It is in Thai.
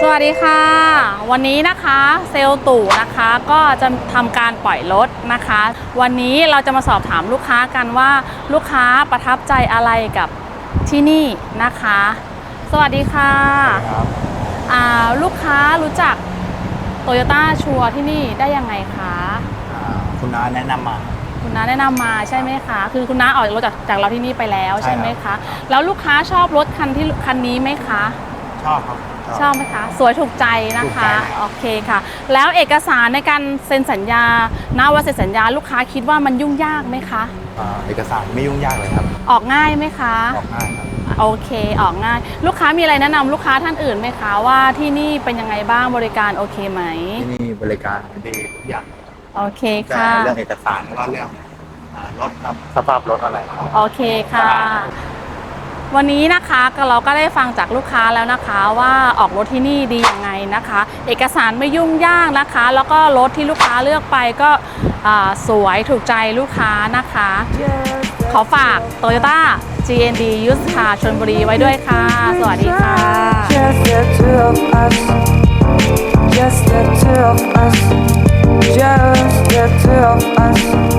สวัสดีค่ะ วันนี้นะคะเซลล์ตู่นะคะก็จะทำการปล่อยรถนะคะ วันนี้เราจะมาสอบถามลูกค้ากันว่าลูกค้าประทับใจอะไรกับที่นี่นะคะ สวัสดีค่ะครับอ่าลูกค้ารู้จักโตโยต้าชัวที่นี่ได้ยังไงคะอ่าคุณน้าแนะนำมา คุณน้าแนะนำมาใช่ไหมคะ คือคุณน้าออกรถจากจากเราที่นี่ไปแล้วใช่ใช่ไหมครัคะบแล้วลูกค้าชอบรถคันที่คันนี้ไหมคะช อบครับ ชอบไหมคะ สวยถูกใจนะถูกคะใจโอเคค่ะ แล้วเอกสารในการเซ็นสัญญาณวันเซ็นสัญญาลูกค้าคิดว่ามันยุ่งยากไหมคะ อ่าเอกสารไม่ยุ่งยากเลยครับออกง่ายไหมคะ ออกง่ายครับ โอเคออกง่าย ลูกค้ามีอะไรแนะนำลูกค้าท่านอื่นไหมคะว่าที่นี่เป็นยังไงบ้างบริการโอเคไหม ที่นี่บริการดีทุกอย่างโอเคแต่ค่ะเรื่องเอกสารแล้วก็เรื่องอ่ารถครับสภาพรถอะไรครับโอเคค่ะ วันนี้นะคะก็เราก็ได้ฟังจากลูกค้าแล้วนะคะว่าออกรถที่นี่ดียังไงนะคะ เอกสารไม่ยุ่งยากนะคะ แล้วก็รถที่ลูกค้าเลือกไปก็อ่าสวยถูกใจลูกค้านะคะ ขอฝาก Toyota GND Used Car ชลบุรีไว้ด้วยค่ะ สวัสดีค่ะ Just the two of us. Just the two of us. Just the two of us.